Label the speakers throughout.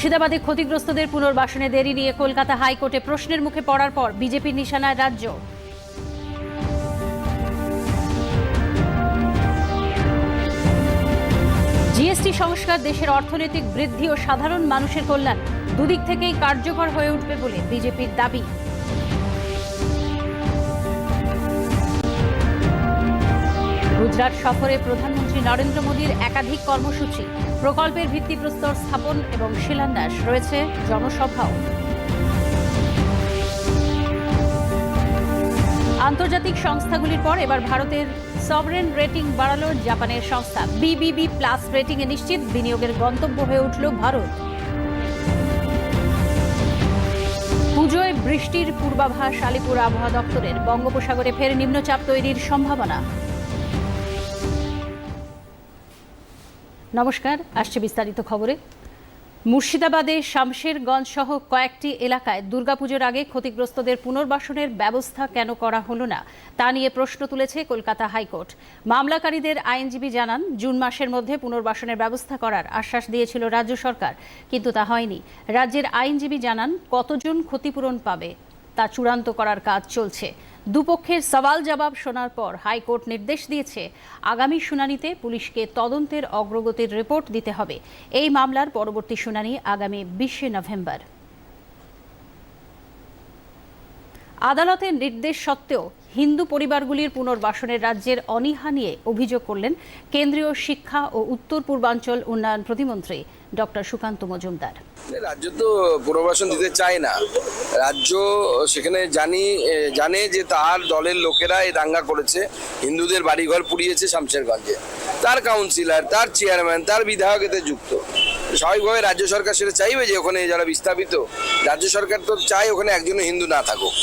Speaker 1: মুর্শিদাবাদে ক্ষতিগ্রস্তদের পুনর্বাসনে দেরি নিয়ে কলকাতা হাইকোর্টে প্রশ্নের মুখে পড়ার পর বিজেপির নিশানায় রাজ্য। জিএসটি সংস্কার দেশের অর্থনৈতিক বৃদ্ধি ও সাধারণ মানুষের কল্যাণ দুদিক থেকেই কার্যকর হয়ে উঠবে বলে বিজেপির দাবি। গুজরাট সফরে প্রধানমন্ত্রী নরেন্দ্র মোদীর একাধিক কর্মসূচি, প্রকল্পের ভিত্তিপ্রস্তর স্থাপন এবং শিলান্যাস রয়েছে জনসভাও। আন্তর্জাতিক সংস্থাগুলির পর এবার ভারতের সভরেন রেটিং বাড়ালো জাপানের সংস্থা। বিবিবি প্লাস রেটিংয়ে নিশ্চিত বিনিয়োগের গন্তব্য হয়ে উঠল ভারত। পুজোয় বৃষ্টির পূর্বাভাস আলিপুর আবহাওয়া দপ্তরের বঙ্গোপসাগরে ফের নিম্নচাপ তৈরির সম্ভাবনা। নমস্কার, আসছে বিস্তারিত খবরে। মুর্শিদাবাদে শামশেরগঞ্জ সহ কয়েকটি এলাকায় দুর্গাপুজোর আগে ক্ষতিগ্রস্তদের পুনর্বাসনের ব্যবস্থা কেন করা হলো না, তা নিয়ে প্রশ্ন তুলেছে কলকাতা হাইকোর্ট। মামলাকারীদের আইনজীবী জানান, জুন মাসের মধ্যে পুনর্বাসনের ব্যবস্থা করার আশ্বাস দিয়েছিল রাজ্য সরকার, কিন্তু তা হয়নি। রাজ্যের আইনজীবী জানান, কতজন ক্ষতিপূরণ পাবে তা চূড়ান্ত করার কাজ চলছে। দুপক্ষের সওয়াল জবাব শোনার পর হাইকোর্ট নির্দেশ দিয়েছে, আগামী শুনানিতে পুলিশকে তদন্তের অগ্রগতির রিপোর্ট দিতে হবে। এই মামলার পরবর্তী শুনানি আগামী বিশে নভেম্বর। আদালতের নির্দেশ সত্ত্বেও হিন্দু পরিবারগুলির পুনর্বাসনের রাজ্যের অনীহা নিয়ে অভিযোগ করলেন কেন্দ্রীয় শিক্ষা ও উত্তর পূর্বাঞ্চল উন্নয়ন প্রতিমন্ত্রী ডক্টর সুকান্ত মজুমদার।
Speaker 2: রাজ্য তো পুনর্বাসন দিতে চায় না। রাজ্য সেখানে জানি জানে যে তার দলের লোকেরা এই দাঙ্গা করেছে। হিন্দুদের বাড়িঘর পুড়িয়েছে শামশেরগঞ্জে। তার কাউন্সিলর, তার চেয়ারম্যান, তার বিধায়ক এতে যুক্ত। স্বাভাবিকভাবে রাজ্য সরকার সেটা চাইবে যে ওখানে যারা বিস্থাপিত রাজ্য সরকার তো চায় ওখানে একজনও হিন্দু না থাকুক।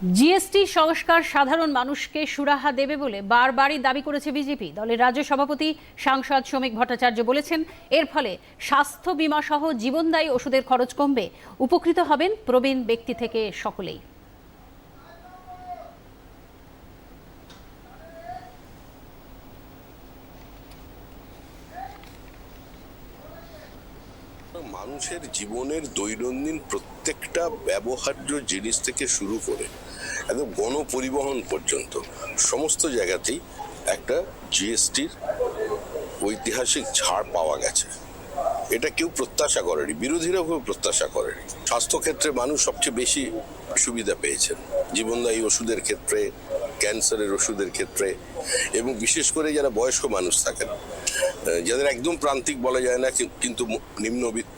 Speaker 1: জিএসটি সংস্কার সাধারণ মানুষকে সুরাহা দেবে বলে বারবারই দাবি করেছে বিজেপি। দলের রাজ্য সভাপতি, সাংসদ শ্রমিক ভট্টাচার্য বলেছেন, এর ফলে স্বাস্থ্য বীমা সহ জীবনদায়ী ওষুধের খরচ কমবে। উপকৃত হবেন প্রবীণ ব্যক্তি থেকে সকলেই।
Speaker 3: মানুষের জীবনের দৈনন্দিন প্রত্যেকটা ব্যবহার্য জিনিস থেকে শুরু করে একদম গণপরিবহন পর্যন্ত সমস্ত জায়গাতেই একটা জিএসটির ঐতিহাসিক ছাড় পাওয়া গেছে। এটা কেউ প্রত্যাশা করেনি, বিরোধীরাও কেউ প্রত্যাশা করেনি। স্বাস্থ্যক্ষেত্রে মানুষ সবচেয়ে বেশি সুবিধা পেয়েছেন। জীবনদায়ী ওষুধের ক্ষেত্রে, ক্যান্সারের ওষুধের ক্ষেত্রে, এবং বিশেষ করে যারা বয়স্ক মানুষ থাকেন যাদের একদম প্রান্তিক বলা যায় না কিন্তু নিম্নবিত্ত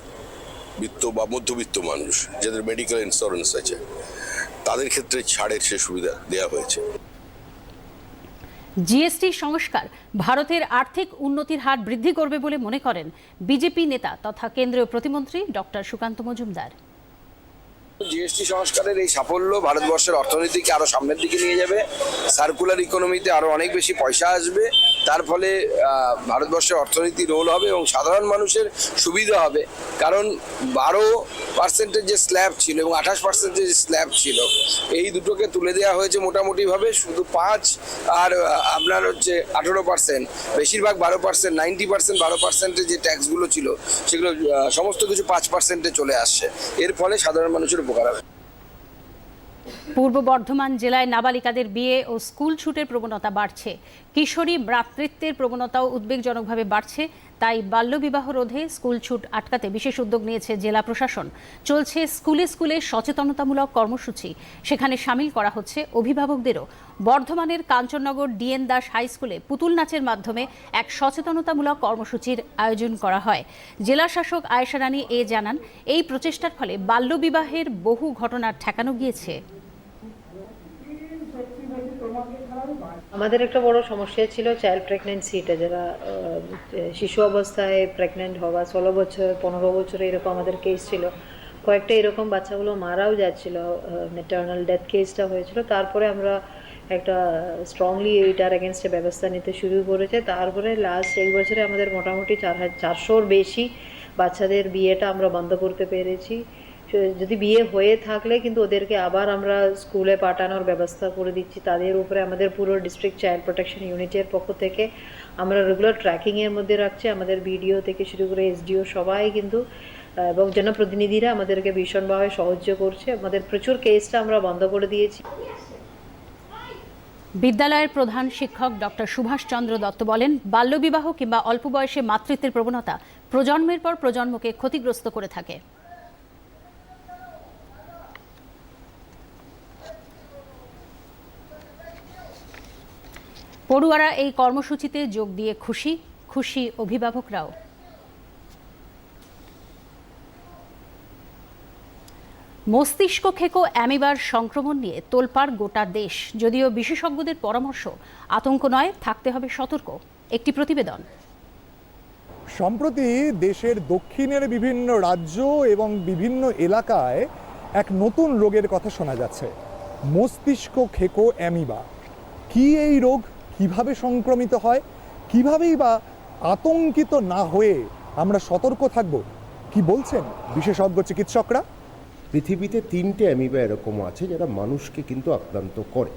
Speaker 3: বিত্ত বা মধ্যবিত্ত মানুষ, যাদের মেডিকেল ইন্স্যুরেন্স আছে তাদের ক্ষেত্রে ছাড়ের সে সুবিধা দেওয়া হয়েছে।
Speaker 1: জিএসটি সংস্কার ভারতের আর্থিক উন্নতির হার বৃদ্ধি করবে বলে মনে করেন বিজেপি নেতা তথা কেন্দ্রীয় প্রতিমন্ত্রী ডক্টর সুকান্ত মজুমদার।
Speaker 2: জিএসটি সংস্কারের এই সাফল্য ভারতবর্ষের অর্থনীতিকে আরও সামনের দিকে নিয়ে যাবে। সার্কুলার ইকোনমিতে আরও অনেক বেশি পয়সা আসবে। তার ফলে ভারতবর্ষের অর্থনীতি রোল হবে এবং সাধারণ মানুষের সুবিধা হবে। কারণ বারো পার্সেন্টের যে স্ল্যাব ছিল এবং আঠাশ পার্সেন্টের যে স্ল্যাব ছিল, এই দুটোকে তুলে দেওয়া হয়েছে মোটামুটিভাবে। শুধু পাঁচ আর আপনার হচ্ছে আঠেরো পার্সেন্ট বেশিরভাগ বারো পার্সেন্ট নাইনটি পার্সেন্ট বারো পার্সেন্টের যে ট্যাক্সগুলো ছিল, সেগুলো সমস্ত কিছু পাঁচ পার্সেন্টে চলে আসছে। এর ফলে সাধারণ মানুষের উপকার হবে
Speaker 1: পূর্ব বর্ধমান জেলায় নাবালিকাদের বিয়ে ও স্কুল ছুটের প্রবণতা বাড়ছে। কিশোরী ভ্রাতৃত্বের প্রবণতাও উদ্বেগজনকভাবে বাড়ছে। তাই বাল্যবিবাহ রোধে স্কুল ছুট আটকাতে বিশেষ উদ্যোগ নিয়েছে জেলা প্রশাসন। চলছে স্কুলে স্কুলে সচেতনতামূলক কর্মসূচি। সেখানে সামিল করা হচ্ছে অভিভাবকদেরও। বর্ধমানের কাঞ্চননগর ডিএন দাস হাই স্কুলে পুতুল নাচের মাধ্যমে এক সচেতনতামূলক কর্মসূচির আয়োজন করা হয়। জেলা শাসক আয়েশা রানী এ জানান, এই প্রচেষ্টার ফলে বাল্যবিবাহের বহু ঘটনা ঠেকানো গিয়েছে।
Speaker 4: আমাদের একটা বড় সমস্যা ছিল চাইল্ড প্রেগনেন্সিটা যারা শিশু অবস্থায় প্রেগনেন্ট হওয়া, ষোলো বছর, পনেরো বছরে এরকম আমাদের কেস ছিল। কয়েকটা এরকম বাচ্চাগুলো মারাও যাচ্ছিল মেটার্নাল ডেথ কেসটা হয়েছিল। তারপরে আমরা একটা স্ট্রংলি এইটার এগেনস্টে ব্যবস্থা নিতে শুরু করেছে। তারপরে লাস্ট এক বছরে আমাদের মোটামুটি চার হাজার চারশোর বেশি বাচ্চাদের বিয়েটা আমরা বন্ধ করতে পেরেছি। যদি বিয়ে হয়ে থাকলে কিন্তু ওদেরকে আবার আমরা স্কুলে পাঠানোর ব্যবস্থা করে দিচ্ছি। তাদের উপরে আমাদের পুরো ডিস্ট্রিক্ট চাইল্ড প্রোটেকশন ইউনিটের পক্ষ থেকে আমরা রেগুলার ট্র্যাকিংয়ের মধ্যে রাখছি। আমাদের বিডিও থেকে শুরু করে এসডিও সবাই কিন্তু এবং জনপ্রতিনিধিরা আমাদেরকে ভীষণভাবে সাহায্য করছে। আমাদের প্রচুর কেসটা আমরা বন্ধ করে দিয়েছি।
Speaker 1: বিদ্যালয়ের প্রধান শিক্ষক ডক্টর সুভাষচন্দ্র দত্ত বলেন, বাল্যবিবাহ কিংবা অল্প বয়সে মাতৃত্বের প্রবণতা প্রজন্মের পর প্রজন্মকে ক্ষতিগ্রস্ত করে থাকে। পড়ুয়ারা এই কর্মসূচিতে যোগ দিয়ে খুশি। খুশি অভিভাবকরাও। মস্তিষ্ক খেকো অ্যামিবার সংক্রমণ নিয়ে তোলপাড় গোটা দেশ। যদিও বিশেষজ্ঞদের পরামর্শ, আতঙ্ক নয়, থাকতে হবে সতর্ক। একটি প্রতিবেদন।
Speaker 5: সম্প্রতি দেশের দক্ষিণের বিভিন্ন রাজ্য এবং বিভিন্ন এলাকায় এক নতুন রোগের কথা শোনা যাচ্ছে। মস্তিষ্ক খেকো অ্যামিবা। কি এই রোগ? কীভাবে সংক্রমিত হয়, কিভাবেই বা আতঙ্কিত না হয়ে আমরা সতর্ক থাকব, কি বলছেন বিশেষজ্ঞ চিকিৎসকরা?
Speaker 6: পৃথিবীতে তিনটে অ্যামিবা এরকম আছে যারা মানুষকে কিন্তু আক্রান্ত করে।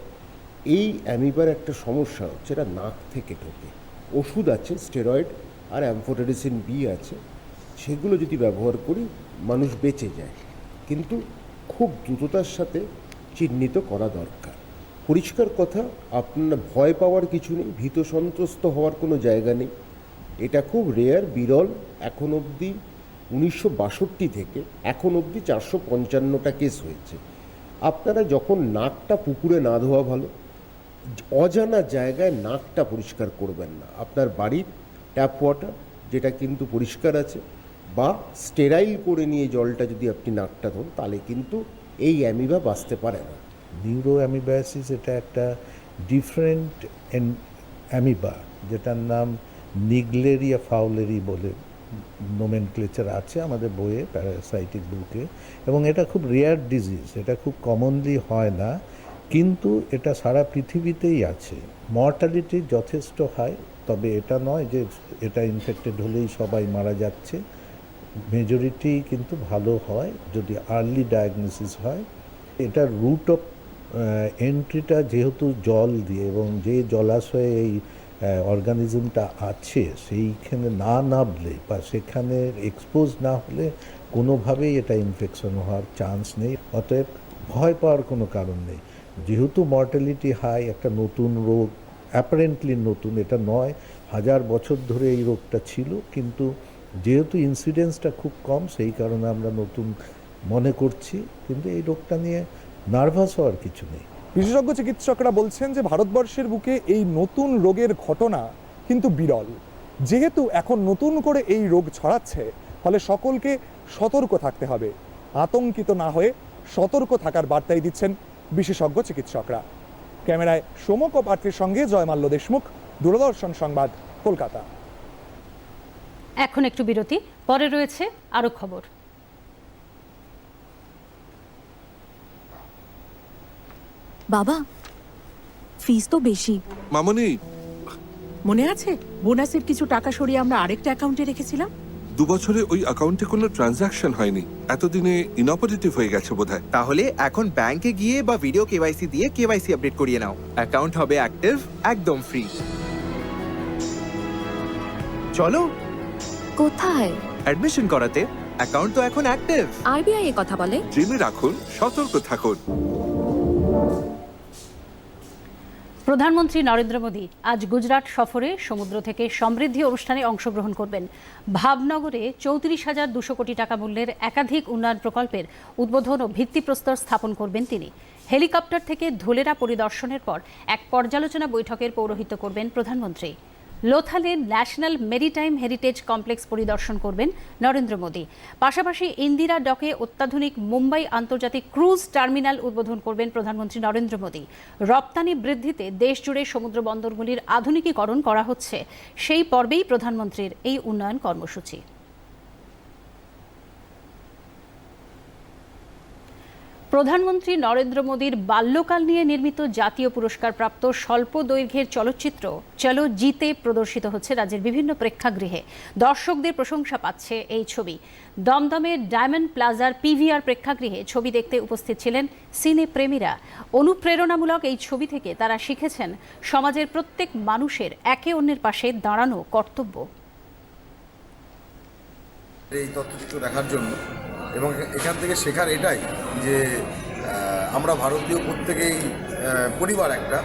Speaker 6: এই অ্যামিবার একটা সমস্যা হচ্ছে, এটা নাক থেকে ঢোকে। ওষুধ আছে, স্টেরয়েড আর অ্যাম্ফোটেরিসিন বি আছে। সেগুলো যদি ব্যবহার করি, মানুষ বেঁচে যায়। কিন্তু খুব দ্রুততার সাথে চিহ্নিত করা দরকার। পরিষ্কার কথা, আপনার ভয় পাওয়ার কিছু নেই, ভীত সন্ত্রস্ত হওয়ার কোনো জায়গা নেই। এটা খুব রেয়ার বিরল, এখন অবধি উনিশশো বাষট্টি থেকে এখন অবধি চারশো পঞ্চান্নটা কেস হয়েছে। আপনারা যখন নাকটা পুকুরে না ধোয়া ভালো, অজানা জায়গায় নাকটা পরিষ্কার করবেন না। আপনার বাড়ির ট্যাপ ওয়াটার যেটা কিন্তু পরিষ্কার আছে, বা স্টেরাইল করে নিয়ে জলটা যদি আপনি নাকটা ধোন, তাহলে কিন্তু এই অ্যামিবা বাঁচতে পারে না।
Speaker 7: নিউরো অ্যামিবায়াসিস এটা একটা ডিফারেন্ট অ্যামিবা যেটার নাম নিগলেরিয়া ফাউলেরি বলে নোমেন ক্লেচার আছে আমাদের বইয়ে প্যারাসাইটিক বুকে এবং এটা খুব রেয়ার ডিজিজ এটা খুব কমনলি হয় না, কিন্তু এটা সারা পৃথিবীতেই আছে। মর্টালিটি যথেষ্ট হয় তবে এটা নয় যে এটা ইনফেক্টেড হলেই সবাই মারা যাচ্ছে। মেজরিটি কিন্তু ভালো হয়, যদি আর্লি ডায়াগনোসিস হয়। এটার রুট অফ এন্ট্রিটা যেহেতু জল দিয়ে এবং যে জলাশয়ে এই অর্গানিজমটা আছে, সেইখানে না নামলে বা সেখানে এক্সপোজ না হলে কোনোভাবেই এটা ইনফেকশন হওয়ার চান্স নেই। অতএব ভয় পাওয়ার কোনো কারণ নেই। যেহেতু মর্টালিটি হাই একটা নতুন রোগ অ্যাপারেন্টলি নতুন, এটা নয়, হাজার বছর ধরে এই রোগটা ছিল, কিন্তু যেহেতু ইনসিডেন্সটা খুব কম, সেই কারণে আমরা নতুন মনে করছি, কিন্তু এই রোগটা নিয়ে নার্ভাস হওয়ার কিছু নেই।
Speaker 5: বিশেষজ্ঞ চিকিৎসকরা বলছেন যে ভারতবর্ষের বুকে এই নতুন রোগের ঘটনা কিন্তু বিরল। যেহেতু এখন নতুন করে এই রোগ ছড়াচ্ছে ফলে সকলকে সতর্ক থাকতে হবে। আতঙ্কিত না হয়ে সতর্ক থাকার বার্তাই দিচ্ছেন বিশেষজ্ঞ চিকিৎসকরা। ক্যামেরায় সমক পাত্রের সঙ্গে জয়মাল্য দেশমুখ দূরদর্শন সংবাদ কলকাতা।
Speaker 1: এখন একটু বিরতি পরে রয়েছে আরও খবর।
Speaker 8: বাবা ফিস তো বেশি।
Speaker 9: মামনি!
Speaker 8: মনে আছে? বোনাসের কিছু টাকা সরিয়ে আমরা আরেকটা অ্যাকাউন্টে রেখেছিলাম?
Speaker 9: দু বছরে ওই অ্যাকাউন্টে কোনো ট্রানজাকশন হয়নি। এতদিনে ইনঅপারেটিভ হয়ে গেছে বোধহয়।
Speaker 10: তাহলে এখন ব্যাংকে গিয়ে বা ভিডিও কেওয়াইসি দিয়ে কেওয়াইসি আপডেট করিয়ে নাও। অ্যাকাউন্ট হবে অ্যাক্টিভ একদম ফ্রি চলো।
Speaker 8: কোথায়?
Speaker 10: অ্যাডমিশন করাতে। অ্যাকাউন্ট তো এখন অ্যাক্টিভ
Speaker 8: আরবিআই এ কথা বলে।
Speaker 9: জেনে রাখুন সতর্ক থাকুন।
Speaker 1: প্রধানমন্ত্রী নরেন্দ্র মোদী আজ গুজরাট সফরে সমুদ্র থেকে সমৃদ্ধি অনুষ্ঠানে অংশগ্রহণ করবেন। ভাবনগরে চৌত্রিশ হাজার দুশো কোটি টাকা মূল্যের একাধিক উন্নয়ন প্রকল্পের উদ্বোধন ও ভিত্তিপ্রস্তর স্থাপন করবেন তিনি। হেলিকপ্টার থেকে ধুলেরা পরিদর্শনের পর এক পর্যালোচনা বৈঠকের পৌরোহিত্য করবেন প্রধানমন্ত্রী। লোথালের ন্যাশনাল মেরিটাইম হেরিটেজ কমপ্লেক্স পরিদর্শন করবেন নরেন্দ্র মোদী। পাশাপাশি ইন্দিরা ডকে অত্যাধুনিক মুম্বাই আন্তর্জাতিক ক্রুজ টার্মিনাল উদ্বোধন করবেন প্রধানমন্ত্রী নরেন্দ্র মোদী। রপ্তানি বৃদ্ধিতে দেশজুড়ে সমুদ্র বন্দরগুলির আধুনিকীকরণ করা হচ্ছে। সেই পর্বেই প্রধানমন্ত্রীর এই উন্নয়ন কর্মসূচি। প্রধানমন্ত্রী নরেন্দ্র মোদীর বাল্যকাল নিয়ে নির্মিত জাতীয় পুরস্কারপ্রাপ্ত স্বল্প দৈর্ঘ্যের চলচ্চিত্র চলো জিতে প্রদর্শিত হচ্ছে রাজ্যের বিভিন্ন প্রেক্ষাগৃহে। দর্শকদের প্রশংসা পাচ্ছে এই ছবি। দমদমের ডায়মন্ড প্লাজার পিভিআর প্রেক্ষাগৃহে ছবি দেখতে উপস্থিত ছিলেন সিনে প্রেমীরা। অনুপ্রেরণামূলক এই ছবি থেকে তারা শিখেছেন সমাজের প্রত্যেক মানুষের একে অন্যের পাশে দাঁড়ানো কর্তব্য।
Speaker 11: এই তথ্যচিত্র দেখার জন্য এবং এখান থেকে শেখার এটাই যে আমরা ভারতীয় প্রত্যেকেই পরিবার একটা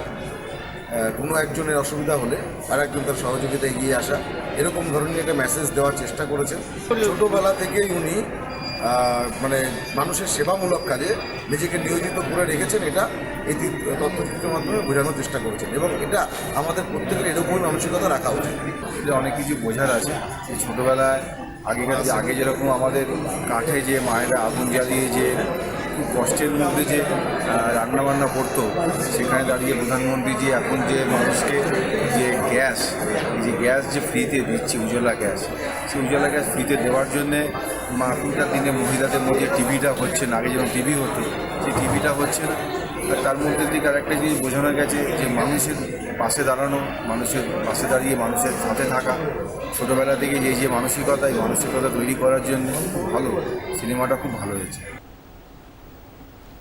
Speaker 11: কোনো একজনের অসুবিধা হলে আর একজন তার সহযোগিতা এগিয়ে আসা, এরকম ধরনের একটা মেসেজ দেওয়ার চেষ্টা করেছেন। ছোটোবেলা থেকেই উনি মানে মানুষের সেবামূলক কাজে নিজেকে নিয়োজিত করে রেখেছেন, এটা এই তথ্যচিত্রের মাধ্যমে বোঝানোর চেষ্টা করেছেন। এবং এটা আমাদের প্রত্যেকের এরকমই মানসিকতা রাখা উচিত।
Speaker 12: অনেক কিছু বোঝার আছে। ছোটোবেলায় আগেকার আগে যেরকম আমাদের কাঠে যে মায়েরা আগুন জ্বালিয়ে যে খুব কষ্টের মধ্যে যে রান্নাবান্না করতো, সেখানে দাঁড়িয়ে প্রধানমন্ত্রী যে এখন যে মানুষকে যে গ্যাস যে গ্যাস যে ফ্রিতে দিচ্ছে উজ্জ্বলা গ্যাস, সেই উজ্জ্বলা গ্যাস ফ্রিতে দেওয়ার জন্যে এখনকার দিনে মহিলাদের মধ্যে টিভিটা হচ্ছে না, আগে যেমন টিভি হতো, সেই টিভিটা হচ্ছে না। তার মধ্যে থেকে আরেকটা জিনিস বোঝানো গেছে যে মানুষের পাশে দাঁড়ানো, মানুষের পাশে দাঁড়িয়ে মানুষের সাথে থাকা ছোটোবেলা থেকে যে যে মানসিকতা, এই মানসিকতা তৈরি করার জন্য ভালো। সিনেমাটা খুব ভালো হয়েছে।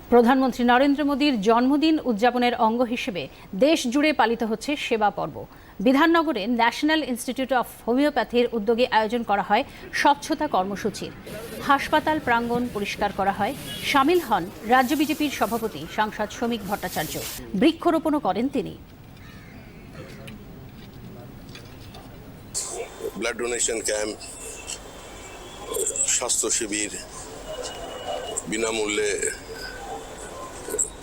Speaker 1: প্রধানমন্ত্রী নরেন্দ্র মোদীর জন্মদিন উদযাপনের অঙ্গ হিসেবে দেশ জুড়ে পালিত হচ্ছে সেবা পর্ব। বিধাননগরে ন্যাশনাল ইনস্টিটিউট অফ হোমিওপ্যাথির উদ্যোগে আয়োজন করা হয় স্বচ্ছতা কর্মসূচির। হাসপাতাল প্রাঙ্গণ পরিষ্কার করা হয়। সামিল হন রাজ্য বিজেপির সভাপতি, সাংসদ শ্রমিক ভট্টাচার্য। বৃক্ষরোপণও করেন তিনি।
Speaker 3: ব্লাড ডোনেশন ক্যাম্প স্বাস্থ্য শিবির বিনামূল্যে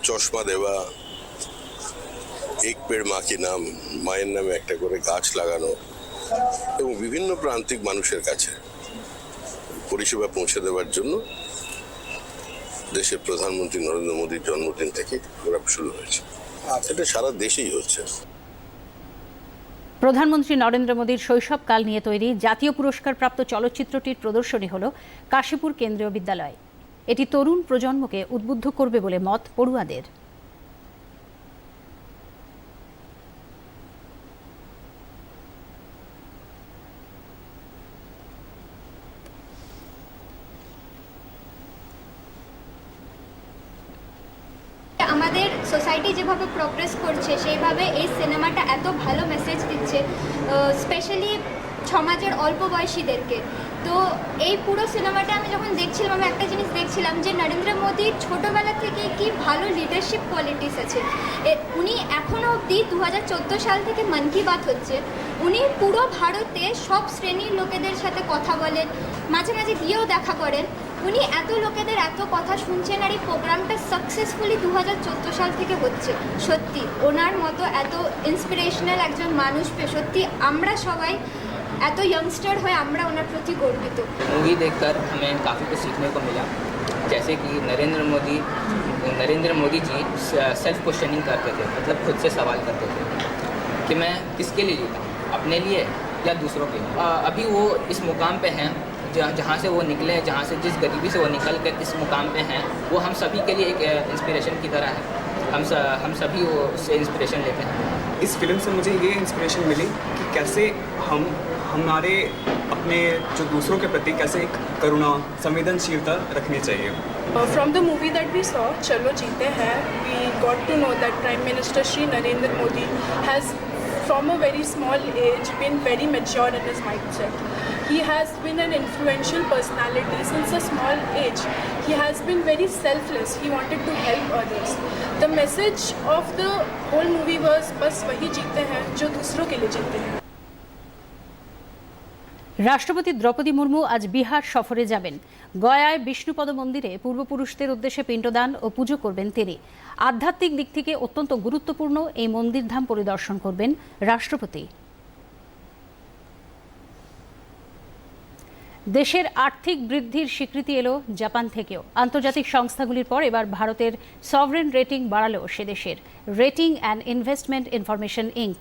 Speaker 3: চশমা দেওয়া এক পেড় মা কি নাম মায়ের নামে একটা করে গাছ লাগানো এবং বিভিন্ন প্রান্তিক মানুষের কাছে পরিষেবা পৌঁছে দেওয়ার জন্য দেশের প্রধানমন্ত্রী নরেন্দ্র মোদীর জন্মদিন থেকে ওরা শুরু হয়েছে। এটা সারা দেশেই হচ্ছে।
Speaker 1: প্রধানমন্ত্রী নরেন্দ্র মোদীর শৈশবকাল নিয়ে তৈরি জাতীয় পুরস্কারপ্রাপ্ত চলচ্চিত্রটির প্রদর্শনী হল কাশীপুর কেন্দ্রীয় বিদ্যালয়। এটি তরুণ প্রজন্মকে উদ্বুদ্ধ করবে বলে মত পড়ুয়াদের
Speaker 13: আমাদের সোসাইটি যেভাবে প্রোগ্রেস করছে সেইভাবে এই সিনেমাটা এত ভালো মেসেজ দিচ্ছে স্পেশালি সমাজের অল্প বয়সীদেরকে। তো এই পুরো সিনেমাটা আমি যখন দেখছিলাম, আমি একটা জিনিস দেখছিলাম যে নরেন্দ্র মোদীর ছোটোবেলা থেকে কি ভালো লিডারশিপ কোয়ালিটিস আছে। উনি এখনও অবধি দু হাজার চোদ্দ সাল থেকে মন কি বাত হচ্ছে। উনি পুরো ভারতে সব শ্রেণির লোকেদের সাথে কথা বলেন, মাঝে মাঝে গিয়েও দেখা করেন। উনি এত লোকেদের এত কথা শুনছেন আর এই প্রোগ্রামটা সাকসেসফুলি দু সাল থেকে হচ্ছে সত্যি ওনার মতো এত ইন্সপিরেশনাল একজন মানুষ পেয়ে সত্যি আমরা সবাই এত यंगस्टर হয়ে আমরা ওনার প্রতি গর্বিত
Speaker 14: मूवी देखकर हमें काफ़ी कुछ सीखने को मिला जैसे कि नरेंद्र मोदी नरेंद्र मोदी जी सेल्फ क्वेश्चनिंग करते थे मतलब खुद से सवाल करते थे कि मैं किसके लिए जीता अपने लिए या दूसरों के लिए अ, अभी वो इस मुकाम पे हैं जहाँ जहाँ से वो निकले जहाँ से जिस गरीबी से वो निकल कर इस मुकाम पे हैं वो हम सभी के लिए एक इंस्पिरेशन की तरह है। हम स, हम सभी वो उससे इंस्पिरेशन लेते हैं।
Speaker 15: इस फ़िल्म से मुझे ये इंस्पिरेशन मिली कि कैसे हम हमारे अपने जो दूसरों के प्रति कैसे एक करुणा संवेदनशीलता रखनी चाहिए।
Speaker 16: From the movie that we saw Chalo Jeete Hain we got to know that prime minister Shri Narendra Modi has, from a very small age, been very mature in his mindset. He has been an influential personality since a small age. He has been very selfless. He wanted to help others. The message of the whole movie was बस वही जीते हैं जो दूसरों के लिए जीते हैं
Speaker 1: রাষ্ট্রপতি দ্রৌপদী মুর্মু আজ বিহার সফরে যাবেন। গয়ায় বিষ্ণুপদ মন্দিরে পূর্বপুরুষদের উদ্দেশ্যে পিণ্ডদান ও পুজো করবেন তিনি। আধ্যাত্মিক দিক থেকে অত্যন্ত গুরুত্বপূর্ণ এই মন্দিরধাম পরিদর্শন করবেন রাষ্ট্রপতি। দেশের আর্থিক বৃদ্ধির স্বীকৃতি এলো জাপান থেকেও। আন্তর্জাতিক সংস্থাগুলির পর এবার ভারতের সভরেন রেটিং বাড়ালো সে দেশের। Rating and investment information inc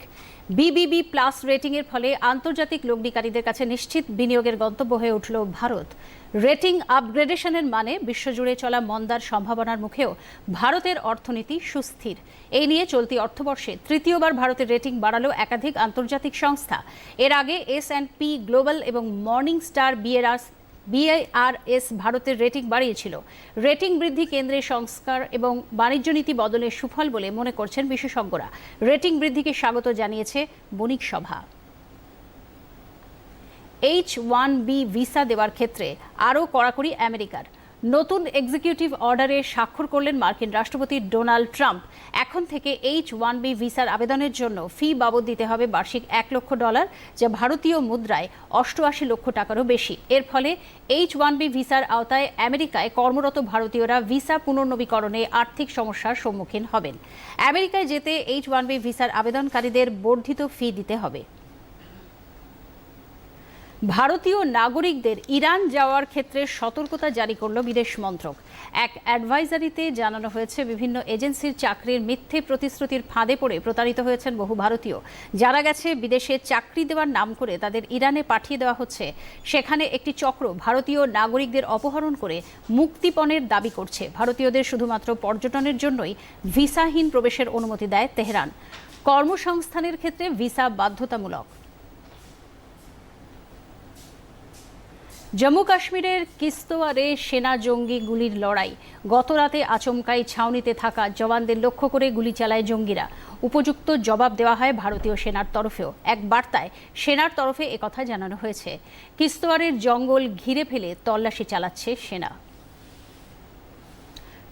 Speaker 1: BBB plus রেটিংয়ের ফলে আন্তর্জাতিক লগ্নিকারীদের কাছে নিশ্চিত বিনিয়োগের গন্তব্য হয়ে উঠল ভারত। রেটিং আপগ্রেডেশনের মানে বিশ্বজুড়ে চলা মন্দার সম্ভাবনার মুখেও ভারতের অর্থনীতি সুস্থির। এই নিয়ে চলতি অর্থবর্ষে তৃতীয়বার ভারতের রেটিং বাড়ালো একাধিক আন্তর্জাতিক সংস্থা। এর আগে এস অ্যান্ড পি গ্লোবাল এবং মর্নিং স্টার বিএরআর বিআইআরএস ভারতের রেটিং বাড়িয়েছিল। রেটিং বৃদ্ধি কেন্দ্রের সংস্কার এবং বাণিজ্য নীতি বদলের সুফল বলে মনে করছেন বিশেষজ্ঞরা। রেটিং বৃদ্ধিকে স্বাগত জানিয়েছে বণিক সভা। এইচ ওয়ান বি ভিসা দেওয়ার ক্ষেত্রে আরও কড়াকড়ি আমেরিকার। নতুন এক্সিকিউটিভ অর্ডারে স্বাক্ষর করলেন মার্কিন রাষ্ট্রপতি ডোনাল্ড ট্রাম্প। এখন থেকে এইচ ওয়ান বি ভিসার আবেদনের জন্য ফি বাবদ দিতে হবে বার্ষিক এক লক্ষ ডলার, যা ভারতীয় মুদ্রায় অষ্টআশি লক্ষ টাকারও বেশি। এর ফলে এইচ ওয়ান বি ভিসার আওতায় আমেরিকায় কর্মরত ভারতীয়রা ভিসা পুনর্নবীকরণে আর্থিক সমস্যার সম্মুখীন হবেন। আমেরিকায় যেতে এইচ ওয়ান বি ভিসার আবেদনকারীদের বর্ধিত ফি দিতে হবে। ভারতীয় নাগরিকদের ইরান যাওয়ার ক্ষেত্রে সতর্কতা জারি করল বিদেশ মন্ত্রক। এক অ্যাডভাইজারিতে জানানো হয়েছে, বিভিন্ন এজেন্সির চাকরির মিথ্যে প্রতিশ্রুতির ফাঁদে পড়ে প্রতারিত হয়েছেন বহু ভারতীয়। যারা গেছে বিদেশে চাকরি দেওয়ার নাম করে তাদের ইরানে পাঠিয়ে দেওয়া হচ্ছে। সেখানে একটি চক্র ভারতীয় নাগরিকদের অপহরণ করে মুক্তিপণের দাবি করছে। ভারতীয়দের শুধুমাত্র পর্যটনের জন্যই ভিসাহীন প্রবেশের অনুমতি দেয় তেহরান। কর্মসংস্থানের ক্ষেত্রে ভিসা বাধ্যতামূলক। জম্মু কাশ্মীরের কিস্তোয়ারে সেনা জঙ্গি গুলির লড়াই। গতরাতে আচমকাই ছাউনিতে থাকা জওয়ানদের লক্ষ্য করে গুলি চালায় জঙ্গিরা। উপযুক্ত জবাব দেওয়া হয় ভারতীয় সেনার তরফেও। এক বার্তায় সেনার তরফে একথা জানানো হয়েছে। কিস্তোয়ারের জঙ্গল ঘিরে ফেলে তল্লাশি চালাচ্ছে সেনা।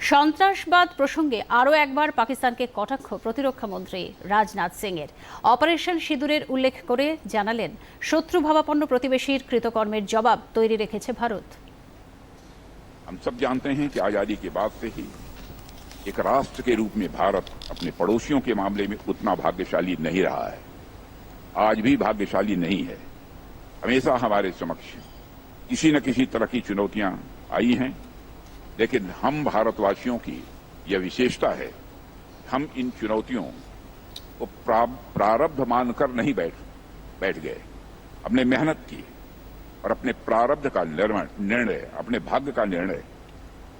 Speaker 1: সন্ত্রাসবাদ প্রসঙ্গে আরও একবার পাকিস্তানকে কটাক্ষ প্রতিরক্ষা মন্ত্রী রাজনাথ সিং এর অপারেশন সিঁদুরের উল্লেখ করে জানালেন শত্রুভাবাপন্ন প্রতিবেশীর কৃতকর্মের জবাব তৈরি রেখেছে ভারত
Speaker 17: हम सब जानते हैं कि आजादी के बाद से ही एक राष्ट्र के रूप में भारत अपने पड़ोसियों के मामले में उतना भाग्यशाली नहीं रहा है आज भी भाग्यशाली नहीं है हमेशा हमारे समक्ष किसी न किसी तरह की चुनौतियां आई हैं लेकिन हम भारतवासियों की यह विशेषता है, हम इन चुनौतियों को प्रारब्ध मानकर नहीं बैठ बैठ गए। हमने मेहनत की और अपने प्रारब्ध का निर्णय, अपने भाग्य का निर्णय,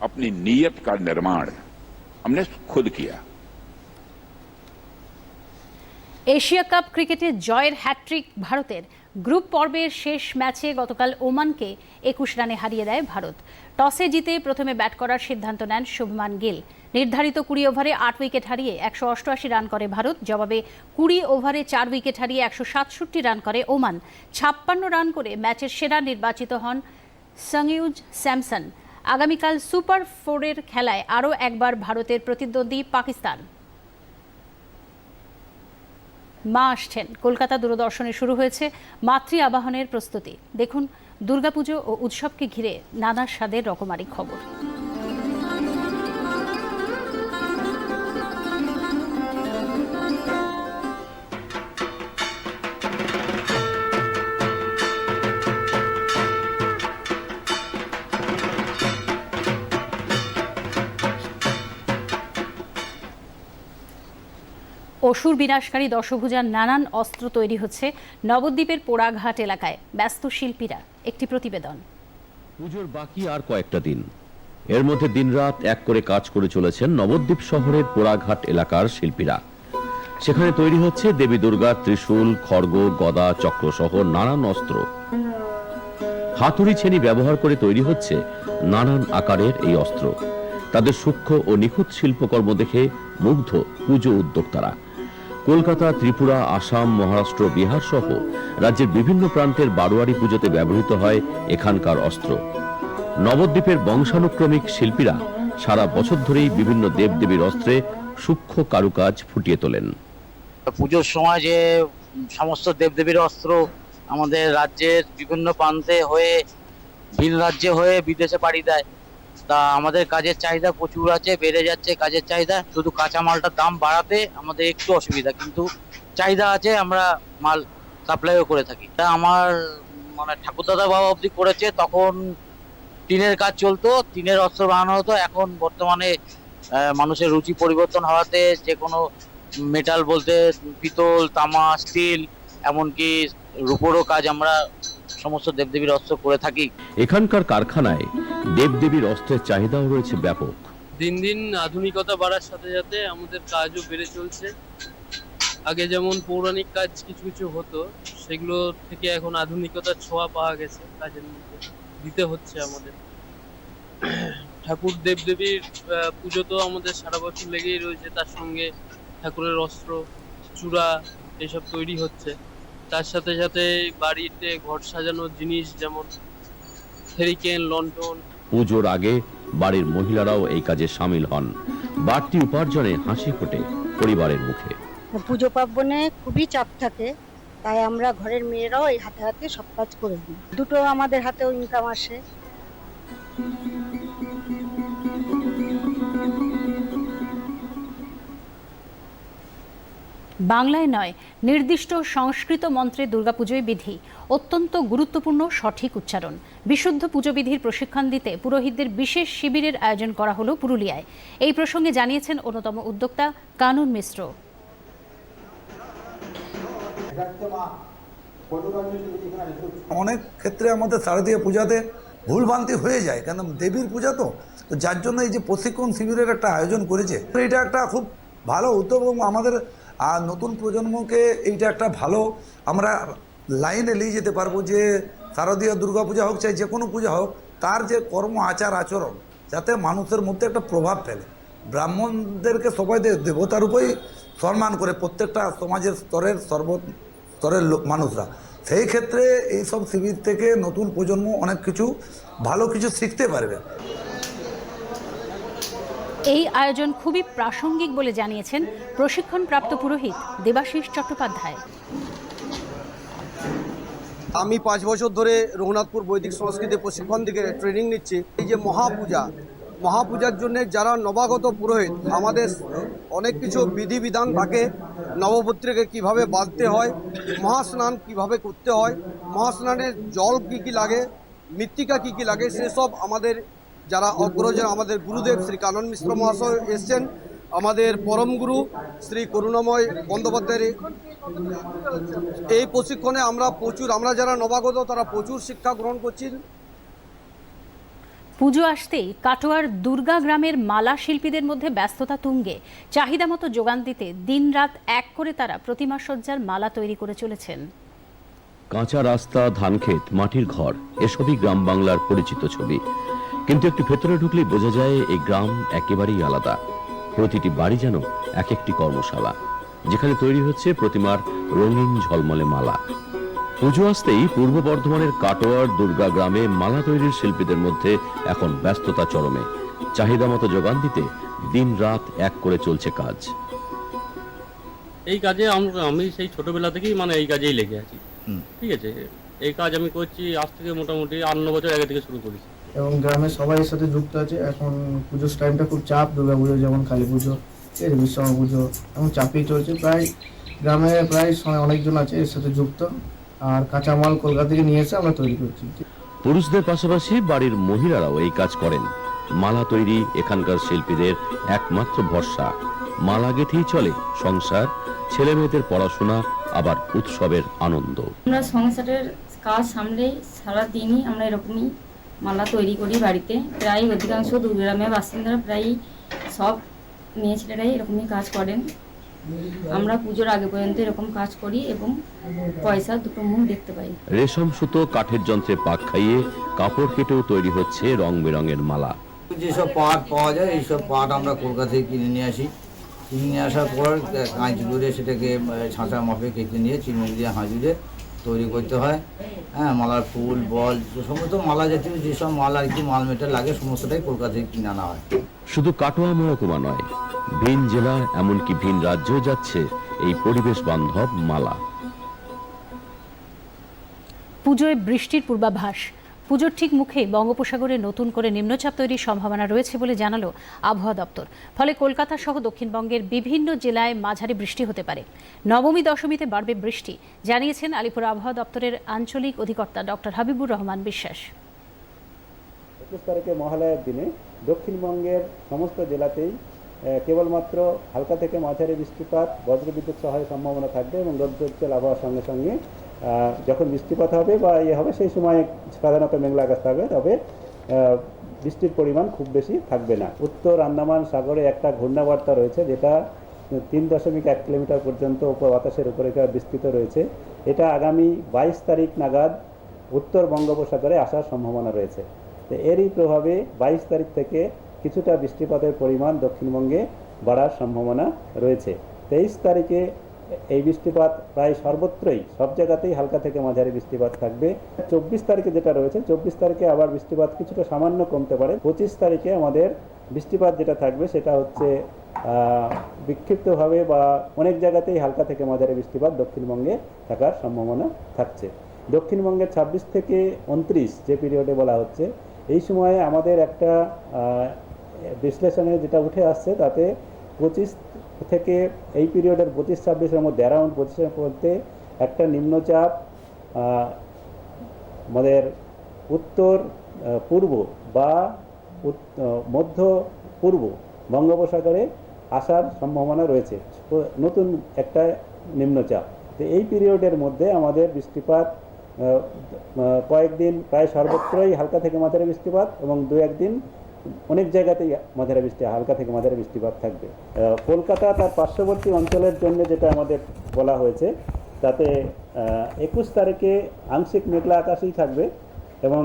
Speaker 17: अपनी नीयत का निर्माण हमने खुद किया।
Speaker 1: এশিয়া কাপ ক্রিকেটে জয়ের হ্যাট্রিক ভারতের গ্রুপ পর্বের শেষ ম্যাচে গতকাল ওমানকে একুশ রানে হারিয়ে দেয় ভারত। টসে জিতে প্রথমে ব্যাট করার সিদ্ধান্ত নেন শুভমান গিল। নির্ধারিত কুড়ি ওভারে আট উইকেট হারিয়ে একশো অষ্টআশি রান করে ভারত। জবাবে কুড়ি ওভারে চার উইকেট হারিয়ে একশো সাতষট্টি রান করে ওমান। ছাপ্পান্ন রান করে ম্যাচের সেরা নির্বাচিত হন সঙ্গিউজ স্যামসন। আগামীকাল সুপার ফোরের খেলায় আরও একবার ভারতের প্রতিদ্বন্দ্বী পাকিস্তান। মা আসছেন। কলকাতা দূরদর্শনে শুরু হয়েছে মাতৃ আবাহনের প্রস্তুতি। দেখুন, দুর্গাপুজো ও উৎসবকে ঘিরে নানা স্বাদের রকমারি খবর। অসুর বিনাশকারী দশভুজার নানান অস্ত্র তৈরি হচ্ছে নবদ্বীপের পোড়াঘাট এলাকায়। ব্যস্ত শিল্পীরা, একটি প্রতিবেদন।
Speaker 18: পুজোর বাকি আর কয়েকটা দিন। এর মধ্যে দিনরাত এক করে কাজ করে চলেছেন নবদ্বীপ শহরের পোড়াঘাট এলাকার শিল্পীরা। সেখানে তৈরি হচ্ছে দেবী দুর্গার ত্রিশূল, খড়গ, গদা চক্র সহ নানান অস্ত্র। হাতুড়ি ছেনি ব্যবহার করে তৈরি হচ্ছে নানান আকারের এই অস্ত্র। তাদের সূক্ষ্ম ও নিখুঁত শিল্পকর্ম দেখে মুগ্ধ পুজো উদ্যোক্তারা। কলকাতা, ত্রিপুরা, আসাম, মহারাষ্ট্র, বিহার সহ রাজ্যের বিভিন্ন প্রান্তের বারোয়ারি পুজোতে ব্যবহৃত হয় এখানকার অস্ত্র। নবদ্বীপের বংশানুক্রমিক শিল্পীরা সারা বছর ধরেই বিভিন্ন দেবদেবীর অস্ত্রে সূক্ষ্ম কারুকাজ ফুটিয়ে তোলেন।
Speaker 19: পুজোর সময় যে সমস্ত দেবদেবীর অস্ত্র আমাদের রাজ্যের বিভিন্ন প্রান্তে হয়ে ভিন রাজ্যে হয়ে বিদেশে পাড়ি দেয় তা আমাদের কাজের চাহিদা প্রচুর আছে, বেড়ে যাচ্ছে কাজের চাহিদা। শুধু কাঁচামালটার দাম বাড়াতে আমাদের একটু অসুবিধা, কিন্তু চাহিদা আছে, আমরা মাল সাপ্লাইও করে থাকি। তা আমার মানে ঠাকুরদাদা বাবা অবধি করেছে, তখন টিনের কাজ চলতো, টিনের অস্ত্র বানানো হতো। এখন বর্তমানে মানুষের রুচি পরিবর্তন হওয়াতে যে কোনো মেটাল বলতে, পিতল, তামা স্টিল এমনকি রুপোরও কাজ আমরা সমস্ত দেবদেবীর অস্ত্র করে থাকি।
Speaker 18: এখানকার কারখানায় দেবদেবীর অস্ত্রের চাহিদাও রয়েছে ব্যাপক।
Speaker 20: দিন দিন আধুনিকতা বাড়ার সাথে সাথে আমাদের কাজও বেড়ে চলছে। আগে যেমন পৌরাণিক কাজ কিছু কিছু হতো সেগুলো থেকে এখন আধুনিকতার ছোঁয়া পাওয়া গেছে কাজের মধ্যে দিতে হচ্ছে আমাদের। ঠাকুর দেবদেবীর আহ, পুজো তো আমাদের সারা বছর লেগেই রয়েছে তার সঙ্গে ঠাকুরের অস্ত্র চূড়া এসব তৈরি হচ্ছে। তার সাথে সাথে বাড়িতে ঘর সাজানোর জিনিস যেমন হেরিকেন লন্ঠন
Speaker 18: পুজোর আগে বাড়ির মহিলারাও এই কাজে সামিল হন। বাড়তি উপার্জনে হাসি ফোটে পরিবারের মুখে।
Speaker 21: পুজো পার্বণে খুবই চাপ থাকে তাই আমরা ঘরের মেয়েরাও এই হাতে হাতে সব কাজ করে দিই দুটো আমাদের হাতেও ইনকাম আসে।
Speaker 1: বাংলায় নয়, নির্দিষ্ট সংস্কৃত মন্ত্রে দুর্গাপুজোয় বিধি, অত্যন্ত গুরুত্বপূর্ণ সঠিক উচ্চারণ। বিশুদ্ধ পুজোবিধির প্রশিক্ষণ দিতে পুরোহিতদের বিশেষ শিবিরের আয়োজন করা হলো পুরুলিয়ায়। এই প্রসঙ্গে জানিয়েছেন অন্যতম উদ্যোক্তা কানুন মিশ্র।
Speaker 22: অনেক ক্ষেত্রে আমাদের শারদীয় পূজাতে ভুলভ্রান্তি হয়ে যায়, কেন দেবীর পূজা তো তো যার জন্য এই যে প্রশিক্ষণ শিবিরের একটা আয়োজন করেছে এটা একটা খুব ভালো উদ্যোগ এবং আমাদের আর নতুন প্রজন্মকে এইটা একটা ভালো, আমরা লাইনে নিয়ে যেতে পারব যে শারদীয় দুর্গাপূজা হোক চাই যে কোনো পূজা হোক, তার যে কর্ম, আচার, আচরণ, যাতে মানুষের মধ্যে একটা প্রভাব ফেলে। ব্রাহ্মণদেরকে সবাই দেবতার উপরেই সম্মান করে প্রত্যেকটা সমাজের স্তরের সর্ব, স্তরের মানুষরা। সেই ক্ষেত্রে এই সব শিবির থেকে নতুন প্রজন্ম অনেক কিছু, ভালো কিছু শিখতে পারবে।
Speaker 1: এই আয়োজন খুবই প্রাসঙ্গিক বলে জানিয়েছেন প্রশিক্ষণপ্রাপ্ত পুরোহিত দেবাশিস চট্টোপাধ্যায়।
Speaker 23: আমি পাঁচ বছর ধরে রঘুনাথপুর বৈদিক সংস্কৃতি প্রশিক্ষণ দিকে ট্রেনিং নিচ্ছি। এই যে মহাপূজা, মহাপূজার জন্য যারা নবাগত পুরোহিত, আমাদের অনেক কিছু বিধিবিধান থাকে। নবপুত্রকে কীভাবে বাঁধতে হয়, মহাস্নান কীভাবে করতে হয়, মহাস্নানের জল কি কি লাগে, মৃত্তিকা কি কি লাগে, সেসব আমাদের যারা অগ্রজন আমাদের গুরুদেব শ্রী কানন মিশ্র মহাশয় এসছেন আমাদের পরম গুরু শ্রী করুণাময় বন্দ্যোপাধ্যায়ের এই প্রশিক্ষণে আমরা প্রচুর আমরা যারা নবাগত তারা প্রচুর শিক্ষা গ্রহণ করছি।
Speaker 1: পুজো আসতেই কাটোয়ার দুর্গা গ্রামের মালা শিল্পীদের মধ্যে ব্যস্ততা তুঙ্গে। চাহিদা মতো যোগান দিতে দিনরাত এক করে তারা প্রতিমা সজ্জার মালা তৈরি করে চলেছেন।
Speaker 18: কাঁচা রাস্তা ধানক্ষেত মাটির ঘর এসবই গ্রাম বাংলার পরিচিত ছবি। কিন্তু একটু ভেতরে ঢুকলেই বোঝা যায় এই গ্রাম একেবারেই আলাদা। প্রতিটি বাড়ি যেন এক একটি কর্মশালা যেখানে তৈরি হচ্ছে প্রতিমার রঙিন ঝলমলে মালা। পুজো আসতেই পূর্ব বর্ধমানের কাটোয়ার দুর্গা গ্রামে মালা তৈরির শিল্পীদের মধ্যে এখন ব্যস্ততা চরমে। চাহিদা মতো যোগান দিতে দিন রাত এক করে চলছে কাজ।
Speaker 20: এই কাজে আমরা আমি সেই ছোটবেলা থেকেই মানে এই কাজেই লেগে আছি। ঠিক আছে? এই কাজ আমি করছি আজ থেকে মোটামুটি আট ন বছর আগে থেকে শুরু করেছি।
Speaker 24: এবং গ্রামের সবাই এর সাথে যুক্ত আছে। এখন পুজোর টাইমটা খুব চাপ দুর্গা পুজো যেমন কালী পুজো ঠিক আছে বিশ্বকর্মা পুজো এখন চাপেই চলছে। প্রায় গ্রামে প্রায় সময় অনেকজন আছে এর সাথে যুক্ত। আর কাঁচামাল কলকাতা থেকে নিয়ে এসে আমরা তৈরি করছি।
Speaker 18: পুরুষদের পাশাপাশি বাড়ির মহিলারাও এই কাজ করেন। মালা তৈরি এখানকার শিল্পীদের একমাত্র ভরসা। মালা গেথেই চলে সংসার ছেলে মেয়েদের পড়াশোনা আবার উৎসবের আনন্দ।
Speaker 25: আমরা সংসারের কাজ সামলে সারা দিনই আমরা এরকমই মালা তৈরি করি বাড়িতে। প্রায় অধিকাংশ দুর্গ্রামের বাসিন্দারা প্রায় সব মেয়ে ছেলেরাই এরকমই কাজ করেন। আমরা পুজোর আগে পর্যন্ত এরকম কাজ করি এবং পয়সা দুটো মুখ দেখতে পাই।
Speaker 18: রেশম সুতো কাঠের যন্ত্রে পাক খাইয়ে কাপড় কেটেও তৈরি হচ্ছে রং বেরঙের মালা।
Speaker 26: যেসব পাট পাওয়া যায় এইসব পাট আমরা কলকাতা থেকে কিনে নিয়ে আসি। কিনে নিয়ে আসার পর কাঁচ দূরে সেটাকে ছাঁচা মাপে কেটে নিয়ে চিনি দিয়ে হাঁজুরে তৈরি করতে হয়। হ্যাঁ মালার ফুল বল যে সমস্ত মালা জাতীয় যেসব মাল আর কি মাল মেটার লাগে সমস্তটাই কলকাতা থেকে কিনে আনা হয়।
Speaker 18: শুধু কাটোয়া মহকুমা নয় ভিন জেলা এমনকি ভিন রাজ্যেও যাচ্ছে এই পরিবেশ বান্ধব মালা।
Speaker 1: পুজোয় বৃষ্টির পূর্বাভাস পুজোর ঠিক মুখে বঙ্গোপসাগরে নতুন করে নিম্নচাপ তৈরির সম্ভাবনা রয়েছে বলে জানালো আবহাওয়া দপ্তর। ফলে কলকাতা সহ দক্ষিণবঙ্গের বিভিন্ন জেলায় মাঝারি বৃষ্টি হতে পারে। নবমী, দশমীতে বাড়বে বৃষ্টি, জানিয়েছেন আলিপুর আবহাওয়া দপ্তরের আঞ্চলিক অধিকর্তা ডক্টর হাবিবুর রহমান বিশ্বাস।
Speaker 27: একুশ তারিখে মহালয়ার দিনে দক্ষিণবঙ্গের সমস্ত জেলাতেই
Speaker 28: কেবলমাত্র হালকা থেকে মাঝারি বৃষ্টিপাত, বজ্রবিদ্যুৎ সহায় সম্ভাবনা থাকবে এবং রৌদ্রোজ্জ্বল আবহাওয়ার সঙ্গে সঙ্গে যখন বৃষ্টিপাত হবে বা ইয়ে হবে, সেই সময় সাধারণত মেঘলা আকাশ থাকবে। তবে বৃষ্টির পরিমাণ খুব বেশি থাকবে না। উত্তর আন্দামান সাগরে একটা ঘূর্ণাবর্তা রয়েছে, যেটা তিন দশমিক এক কিলোমিটার পর্যন্ত বাতাসের উপরে বিস্তৃত রয়েছে। এটা আগামী বাইশ তারিখ নাগাদ উত্তর বঙ্গোপসাগরে আসার সম্ভাবনা রয়েছে। তো এরই প্রভাবে বাইশ তারিখ থেকে কিছুটা বৃষ্টিপাতের পরিমাণ দক্ষিণবঙ্গে বাড়ার সম্ভাবনা রয়েছে। তেইশ তারিখে এই বৃষ্টিপাত প্রায় সর্বত্রই, সব জায়গাতেই হালকা থেকে মাঝারি বৃষ্টিপাত থাকবে। চব্বিশ তারিখে যেটা রয়েছে, চব্বিশ তারিখে আবার বৃষ্টিপাত কিছুটা সামান্য কমতে পারে। পঁচিশ তারিখে আমাদের বৃষ্টিপাত যেটা থাকবে, সেটা হচ্ছে বিক্ষিপ্তভাবে বা অনেক জায়গাতেই হালকা থেকে মাঝারি বৃষ্টিপাত দক্ষিণবঙ্গে থাকার সম্ভাবনা থাকছে। দক্ষিণবঙ্গের ছাব্বিশ থেকে উনত্রিশ যে পিরিয়ডে বলা হচ্ছে, এই সময়ে আমাদের একটা বিশ্লেষণে যেটা উঠে আসছে, তাতে পঁচিশ থেকে এই পিরিয়ডের পঁচিশ ছাব্বিশের মধ্যে অ্যারাউন্ড পঁচিশের মধ্যে একটা নিম্নচাপ আমাদের উত্তর পূর্ব বা মধ্য পূর্ব বঙ্গোপসাগরে আসার সম্ভাবনা রয়েছে। নতুন একটা নিম্নচাপ। তো এই পিরিয়ডের মধ্যে আমাদের বৃষ্টিপাত কয়েকদিন প্রায় সর্বত্রই হালকা থেকে মাঝারি বৃষ্টিপাত এবং দু একদিন অনেক জায়গাতেই মাঝারি বৃষ্টি, হালকা থেকে মাঝারি বৃষ্টিপাত থাকবে। কলকাতা তার পার্শ্ববর্তী অঞ্চলের জন্য যেটা আমাদের বলা হয়েছে, তাতে একুশ তারিখে আংশিক মেঘলা আকাশই থাকবে এবং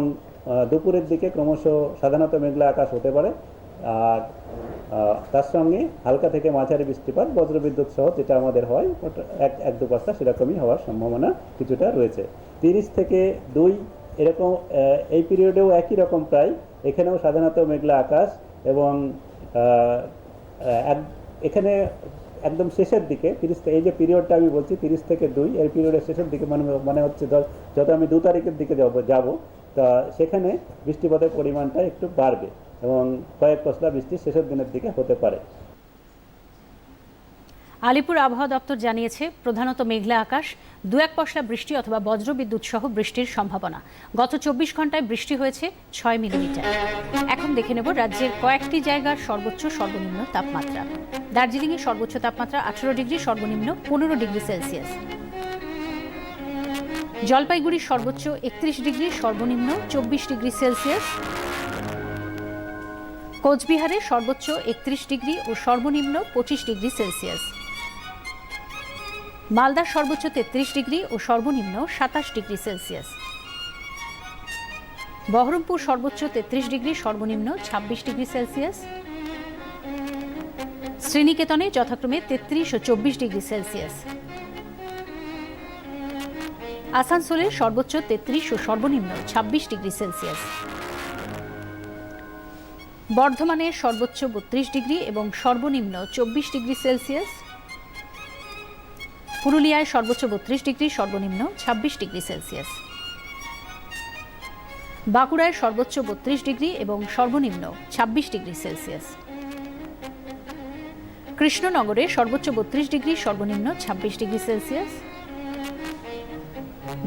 Speaker 28: দুপুরের দিকে ক্রমশ সাধারণত মেঘলা আকাশ হতে পারে। আর তার সঙ্গে হালকা থেকে মাঝারি বৃষ্টিপাত, বজ্রবিদ্যুৎ সহ যেটা আমাদের হয় এক এক দু পাঁচটা সেরকমই হওয়ার সম্ভাবনা কিছুটা রয়েছে। তিরিশ থেকে দুই এরকম এই পিরিয়ডেও একই রকম প্রায়। এখানেও সাধারণত মেঘলা আকাশ এবং এখানে একদম শেষের দিকে, তিরিশ এই যে পিরিয়ডটা আমি বলছি, তিরিশ থেকে দুই, এর পিরিয়ডের শেষের দিকে মানে মানে হচ্ছে ধর, যত আমি দু তারিখের দিকে যাব যাব, তা সেখানে বৃষ্টিপাতের পরিমাণটা একটু বাড়বে এবং কয়েক পশলা বৃষ্টি শেষের দিনের দিকে হতে পারে।
Speaker 1: আলিপুর আবহাওয়া দপ্তর জানিয়েছে, প্রধানত মেঘলা আকাশ, দু এক পশলা বৃষ্টি অথবা বজ্রবিদ্যুৎ সহ বৃষ্টির সম্ভাবনা। গত চব্বিশ ঘন্টায় বৃষ্টি হয়েছে ছয় মিলিমিটার। এখন দেখে নেব রাজ্যের কয়েকটি জায়গার সর্বোচ্চ সর্বনিম্ন তাপমাত্রা। দার্জিলিংয়ে সর্বোচ্চ তাপমাত্রা আঠারো ডিগ্রি, সর্বনিম্ন পনেরো ডিগ্রি সেলসিয়াস। জলপাইগুড়ির সর্বোচ্চ একত্রিশ ডিগ্রি, সর্বনিম্ন চব্বিশ ডিগ্রি সেলসিয়াস। কোচবিহারে সর্বোচ্চ একত্রিশ ডিগ্রি ও সর্বনিম্ন পঁচিশ ডিগ্রি সেলসিয়াস। মালদার সর্বোচ্চ তেত্রিশ ডিগ্রি ও সর্বনিম্ন সাতাশ ডিগ্রি সেলসিয়াস। বহরমপুর সর্বোচ্চ তেত্রিশ ডিগ্রি, সর্বনিম্ন ছাব্বিশ ডিগ্রি সেলসিয়াস। শ্রীনিকেতনে যথাক্রমে তেত্রিশ ও চব্বিশ ডিগ্রি সেলসিয়াস। আসানসোলে সর্বোচ্চ তেত্রিশ ও সর্বনিম্ন ছাব্বিশ ডিগ্রি সেলসিয়াস। বর্ধমানে সর্বোচ্চ বত্রিশ ডিগ্রি এবং সর্বনিম্ন চব্বিশ ডিগ্রি সেলসিয়াস। পুরুলিয়ায় সর্বোচ্চ বত্রিশ ডিগ্রি, সর্বনিম্ন ছাব্বিশ ডিগ্রি সেলসিয়াস। বাঁকুড়ায় সর্বোচ্চ বত্রিশ ডিগ্রি এবং সর্বনিম্ন ছাব্বিশ ডিগ্রি সেলসিয়াস। কৃষ্ণনগরে সর্বোচ্চ বত্রিশ ডিগ্রি, সর্বনিম্ন ছাব্বিশ ডিগ্রি সেলসিয়াস।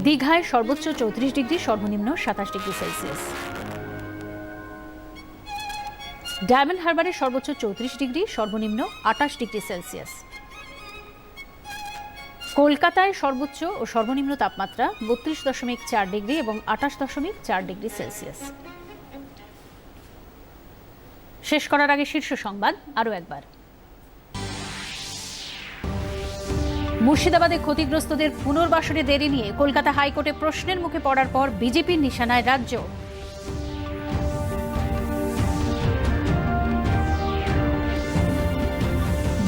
Speaker 1: দীঘায় সর্বোচ্চ চৌত্রিশ ডিগ্রি, সর্বনিম্ন সাতাশ ডিগ্রি সেলসিয়াস। ডায়মন্ড হারবারে সর্বোচ্চ চৌত্রিশ ডিগ্রি, সর্বনিম্ন আটাশ ডিগ্রি সেলসিয়াস। কলকাতায় সর্বোচ্চ ও সর্বনিম্ন তাপমাত্রা বত্রিশ দশমিক চার ডিগ্রি এবং আটাশ দশমিক চার ডিগ্রি সেলসিয়াস। শেষ করার আগে শীর্ষ সংবাদ, আরও একবার। মুর্শিদাবাদে ক্ষতিগ্রস্তদের পুনর্বাসনে দেরি নিয়ে কলকাতা হাইকোর্টে প্রশ্নের মুখে পড়ার পর বিজেপির নিশানায় রাজ্য।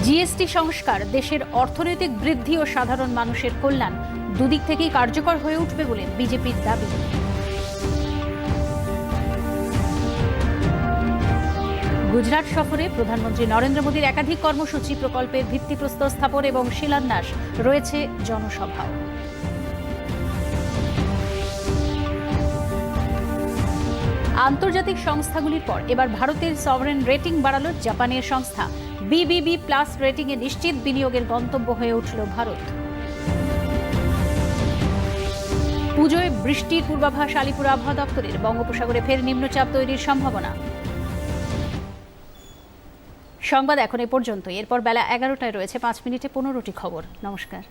Speaker 1: জিএসটি সংস্কার, দেশের অর্থনৈতিক বৃদ্ধি ও সাধারণ মানুষের কল্যাণ দুদিক থেকেই কার্যকর হয়ে উঠবে বলে বিজেপির দাবি। গুজরাট সফরে প্রধানমন্ত্রী নরেন্দ্র মোদীর একাধিক কর্মসূচি, প্রকল্পের ভিত্তিপ্রস্তর স্থাপন এবং শিলান্যাস রয়েছে জনসভা আন্তর্জাতিক সংস্থাগুলির পর এবার ভারতের সভারেন রেটিং বাড়ালো জাপানের সংস্থা। বিবিবি প্লাস রেটিংয়ে নিশ্চিত বিনিয়োগের গন্তব্য হয়ে উঠল ভারত। পুজোয় বৃষ্টির পূর্বাভাস আলিপুর আবহাওয়া দপ্তরের। বঙ্গোপসাগরে ফের নিম্নচাপ তৈরির সম্ভাবনা। সংবাদ এখন এ পর্যন্ত এরপর বেলা এগারোটায় রয়েছে পাঁচ মিনিটে পনেরোটি খবর। নমস্কার।